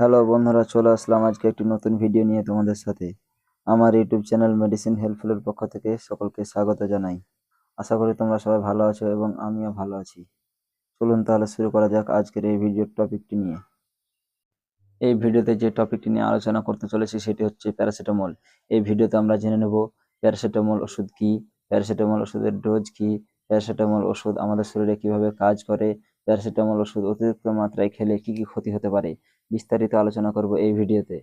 Hello বন্ধুরা, চলে আসলাম আজকে একটি নতুন ভিডিও নিয়ে তোমাদের সাথে। আমার ইউটিউব চ্যানেল মেডিসিন হেল্পফুলের পক্ষ থেকে সকলকে স্বাগত জানাই। আশা করি তোমরা সবাই ভালো আছো এবং আমিও ভালো আছি। চলুন তাহলে শুরু করা যাক আজকের এই ভিডিওর টপিকটি নিয়ে। এই ভিডিওতে যে টপিকটি নিয়ে আলোচনা করতে চলেছি সেটি হচ্ছে প্যারাসিটামল এই ভিডিওতে আমরা জেনে নেব প্যারাসিটামল ওষুধ কি? প্যারাসিটামল ওষুধের ডোজ কি? প্যারাসিটামল ওষুধ আমাদের শরীরে কীভাবে কাজ করে? প্যারাসিটামল ওষুধ অতিরিক্ত মাত্রায় খেলে কি কি ক্ষতি হতে পারে? বিস্তারিত আলোচনা করব এই ভিডিওতে।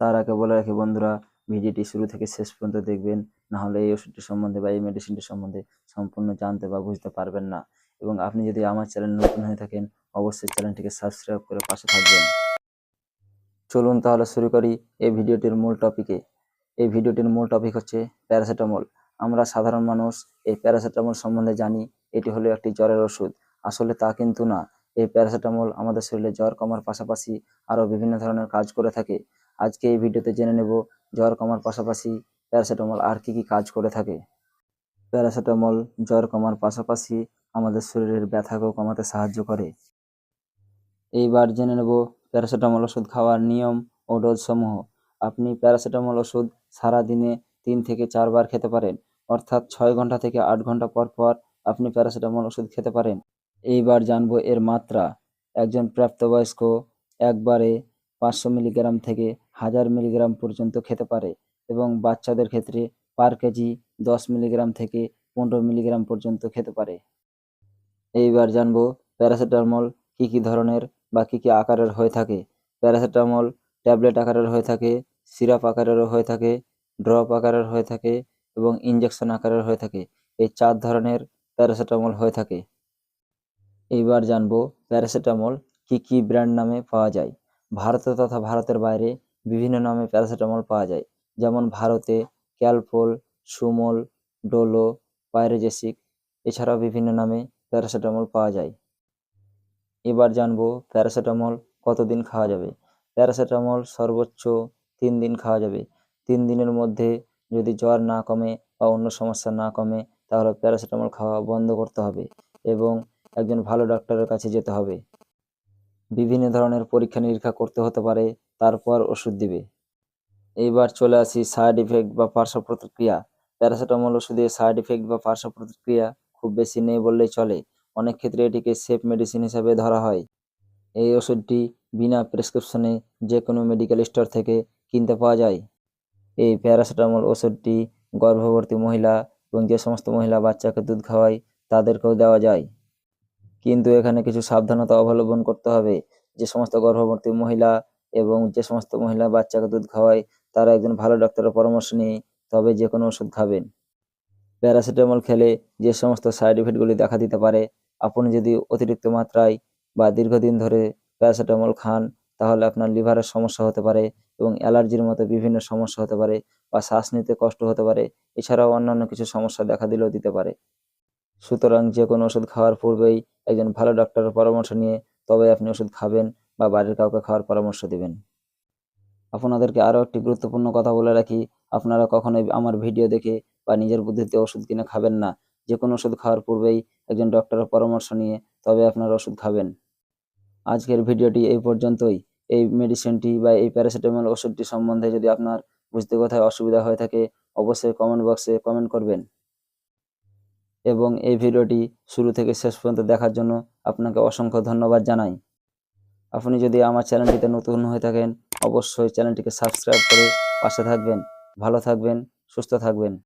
তার আগে বলে রাখি বন্ধুরা, ভিডিওটি শুরু থেকে শেষ পর্যন্ত দেখবেন না হলে এই ওষুধটি সম্বন্ধে বা এই মেডিসিনটি সম্বন্ধে সম্পূর্ণ জানতে বা বুঝতে পারবেন না। এবং আপনি যদি আমার চ্যানেল নতুন হয়ে থাকেন, অবশ্যই চ্যানেলটিকে সাবস্ক্রাইব করে পাশে থাকবেন। চলুন তাহলে শুরু করি এই ভিডিওটির মূল টপিকে এই ভিডিওটির মূল টপিক হচ্ছে প্যারাসিটামল আমরা সাধারণ মানুষ, এই প্যারাসিটামল সম্বন্ধে জানি, এটি হলো একটি জ্বরের ওষুধ। আসলে তা কিন্তু না। এই প্যারাসিটামল আমাদের শরীরে জ্বর, কমার পাশাপাশি আরও বিভিন্ন ধরনের কাজ করে থাকে। আজকে এই ভিডিওতে জেনে নেব জ্বর, কমার পাশাপাশি প্যারাসিটামল আর কি কি কাজ করে থাকে। প্যারাসিটামল জ্বর, কমার পাশাপাশি আমাদের শরীরের ব্যথাকেও কমাতে সাহায্য করে। এইবার জেনে নেব প্যারাসিটামল ওষুধ খাওয়ার নিয়ম ও ডোজ সমূহ আপনি প্যারাসিটামল ওষুধ সারা দিনে তিন থেকে চারবার খেতে পারেন, অর্থাৎ ছয় ঘণ্টা থেকে আট ঘণ্টা পর পর আপনি প্যারাসিটামল ওষুধ খেতে পারেন। এইবার জানব এর মাত্রা। একজন প্রাপ্তবয়স্ক একবারে পাঁচশো মিলিগ্রাম থেকে হাজার মিলিগ্রাম পর্যন্ত খেতে পারে এবং বাচ্চাদের ক্ষেত্রে পার কেজি দশ মিলিগ্রাম থেকে পনেরো মিলিগ্রাম পর্যন্ত খেতে পারে। এইবার জানব প্যারাসিটামল কি কি ধরনের বা কী কী আকারের হয়ে থাকে। প্যারাসিটামল ট্যাবলেট আকারের হয়ে থাকে, সিরাপ আকারেরও হয়ে থাকে, ড্রপ আকারের হয়ে থাকে এবং ইঞ্জেকশন আকারের হয়ে থাকে। এই চার ধরনের প্যারাসিটামল হয়ে থাকে। এইবার জানব প্যারাসিটামল কি কি ব্র্যান্ড নামে পাওয়া যায়। ভারতে তথা ভারতের বাইরে বিভিন্ন নামে প্যারাসিটামল পাওয়া যায়। যেমন ভারতে ক্যালপোল সুমল, ডোলো, পাইরেজেসিক এছাড়াও বিভিন্ন নামে প্যারাসিটামল পাওয়া যায়। এবার জানব প্যারাসিটামল কতদিন খাওয়া যাবে। প্যারাসিটামল সর্বোচ্চ তিন দিন খাওয়া যাবে। তিন দিনের মধ্যে যদি জ্বর না কমে বা অন্য সমস্যা না কমে, তাহলে প্যারাসিটামল খাওয়া বন্ধ করতে হবে এবং একজন ভালো ডাক্তারের কাছে যেতে হবে। বিভিন্ন ধরনের পরীক্ষা নিরীক্ষা করতে হতে পারে, তারপর ওষুধ দিবে। এইবার চলে আসি সাইড ইফেক্ট বা পার্শ্ব প্রতিক্রিয়া। প্যারাসিটামল ওষুধে সাইড ইফেক্ট বা পার্শ্ব প্রতিক্রিয়া খুব বেশি নেই বললেই চলে। অনেক ক্ষেত্রে এটিকে সেফ মেডিসিন হিসাবে ধরা হয়। এই ওষুধটি বিনা প্রেসক্রিপশনে যে কোনো মেডিকেল স্টোর থেকে কিনতে পাওয়া যায়। এই প্যারাসিটামল ওষুধটি গর্ভবতী মহিলা এবং যে সমস্ত মহিলা বাচ্চাকে দুধ খাওয়ায়, তাদেরকেও দেওয়া যায়। কিন্তু এখানে কিছু সাবধানতা অবলম্বন করতে হবে। যে সমস্ত গর্ভবতী মহিলা এবং যে সমস্ত মহিলা বাচ্চাকে দুধ খাওয়ায়, তারা একজন ভালো ডাক্তারের পরামর্শ নিয়ে তবে যে কোনো ওষুধ খাবেন। প্যারাসিটামল খেলে যে সমস্ত সাইড ইফেক্টগুলি দেখা দিতে পারে, আপনি যদি অতিরিক্ত মাত্রায় বা দীর্ঘদিন ধরে প্যারাসিটামল খান, তাহলে আপনার লিভারের সমস্যা হতে পারে এবং অ্যালার্জির মতো বিভিন্ন সমস্যা হতে পারে বা শ্বাস নিতে কষ্ট হতে পারে। এছাড়াও অন্যান্য কিছু সমস্যা দেখা দিলেও দিতে পারে। সুতরাং যে কোনো ওষুধ খাওয়ার পূর্বেই একজন ভালো ডাক্তারের পরামর্শ নিয়ে তবে আপনি ওষুধ খাবেন বা বাড়ির কাউকে খাওয়ার পরামর্শ দিবেন। আপনাদেরকে আরও একটি গুরুত্বপূর্ণ কথা বলে রাখি, আপনারা কখনোই আমার ভিডিও দেখে বা নিজের বুদ্ধিতে ওষুধ কিনে খাবেন না। যে কোনো ওষুধ খাওয়ার পূর্বেই একজন ডক্টরের পরামর্শ নিয়ে তবে আপনারা ওষুধ খাবেন। আজকের ভিডিওটি এই পর্যন্তই। এই মেডিসিনটি বা এই প্যারাসিটামল ওষুধটি সম্বন্ধে যদি আপনার বুঝতে কোথায় অসুবিধা হয়ে থাকে, অবশ্যই কমেন্ট বক্সে কমেন্ট করবেন। এবং এই ভিডিওটি শুরু থেকে শেষ পর্যন্ত দেখার জন্য আপনাকে অসংখ্য ধন্যবাদ জানাই। আপনি যদি আমার চ্যানেলটিতে নতুন হয়ে থাকেন, অবশ্যই চ্যানেলটিকে সাবস্ক্রাইব করে পাশে থাকবেন। ভালো থাকবেন, সুস্থ থাকবেন।